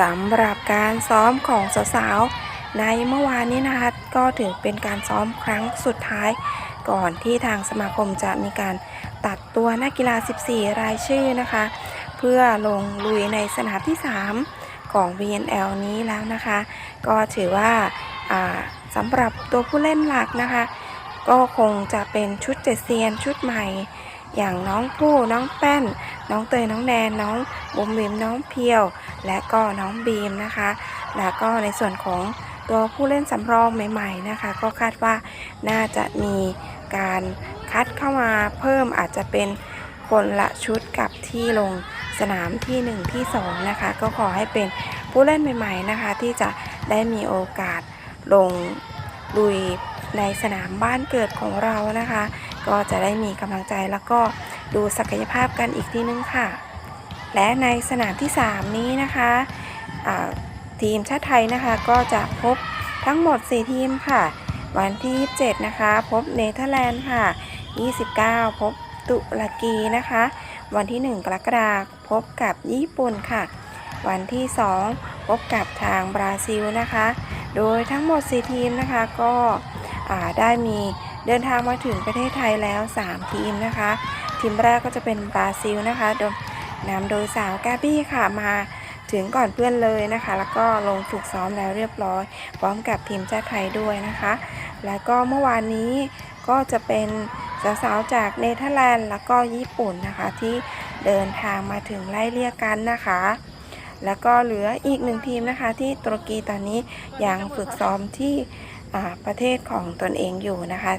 สำหรับการซ้อมของสาวๆในเมื่อวานนี้นะคะก็ถือเป็นการซ้อมครั้งสุดท้าย ก่อนที่ทางสมาคมจะมีการตัดตัวนักกีฬา 14 รายชื่อนะคะ เพื่อลงลุยในสนามที่ 3 ของ VNL นี้แล้วนะคะ ก็ถือว่าาสำหรับตัวผู้เล่นหลักนะคะ ก็คงจะเป็นชุดเจ็ดเซียนชุดใหม่อย่างน้องผู้น้องแป้น น้องเตยน้องแนนน้องบุ๋มบิมน้องเพียว และก็น้องบีมนะคะ แล้วก็ในส่วนของตัวผู้เล่นสำรองใหม่ๆนะคะ ก็คาดว่าน่าจะมีการคัดเข้ามาเพิ่มอาจจะเป็นคนละชุดกับที่ลงสนามที่ 1 ที่ 2 นะคะ ก็ขอให้เป็นผู้เล่นใหม่ ๆนะคะ ที่จะได้มีโอกาสลงลุยในสนามบ้านเกิดของเรานะคะ ก็จะได้มีกำลังใจแล้วก็ ดูศักยภาพกันอีกทีนึงค่ะ และในสนามที่ 3 นี้นะคะทีมชาติไทยนะคะก็จะพบทั้งหมด 4 ทีมค่ะ วันที่ 27 นะคะ พบเนเธอร์แลนด์ค่ะ 29 พบตุรกีนะคะ วันที่ 1 กรกฎาคมพบกับญี่ปุ่นค่ะ วันที่ 2 พบกับทางบราซิลนะคะ โดยทั้งหมด 4 ทีมนะคะก็ได้มี เดินทางมาถึงประเทศไทยแล้ว 3 ทีมนะคะ ทีมแรกก็จะเป็นบราซิลนะคะโดยนำโดยสาวแกบบี้ค่ะมาถึงก่อนเพื่อนเลยนะคะ แล้วก็ลงฝึกซ้อมแล้วเรียบร้อย พร้อมกับทีมชาติไทยด้วยนะคะ แล้วก็เมื่อวานนี้ก็จะเป็นสาวๆจากเนเธอร์แลนด์แล้วก็ญี่ปุ่นนะคะ ที่เดินทางมาถึงไล่เลี่ยกันนะคะ แล้วก็เหลืออีกหนึ่งทีมนะคะ ที่ตุรกีตอนนี้ยังฝึกซ้อมที่ ประเทศของตนเองอยู่นะคะ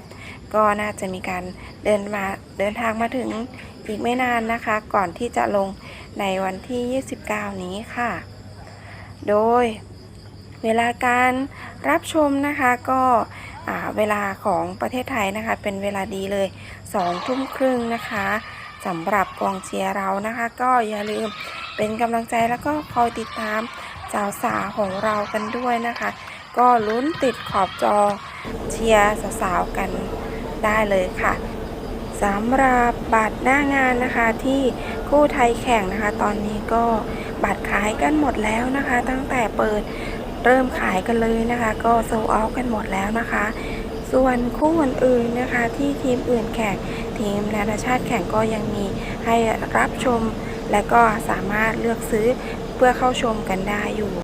ก็น่าจะมีการเดินมาเดินทางมาถึงอีกไม่นานนะคะ ก่อนที่จะลงในวันที่ 29 นี้ค่ะ โดยเวลาการรับชมนะคะก็เวลาของประเทศไทยนะคะ เป็นเวลาดีเลย2ทุ่มครึ่งนะคะสำหรับกองเชียร์เรานะคะ ก็อย่าลืมเป็นกำลังใจแล้วก็คอยติดตามสาวสาของเรากันด้วยนะคะ ก็ลุ้นติดขอบจอเชียร์สาวๆกันได้เลยค่ะสำหรับบัตรหน้างานนะคะที่คู่ไทยแข่งนะคะ ตอนนี้ก็บัตรขายกันหมดแล้วนะคะ ตั้งแต่เปิดเริ่มขายกันเลยนะคะ ก็โซเอากันหมดแล้วนะคะ ส่วนคู่อื่นๆนะคะ ที่ทีมอื่นแข่งทีมนานาชาติแข่งก็ยังมีให้รับชม และก็สามารถเลือกซื้อเพื่อเข้าชมกันได้อยู่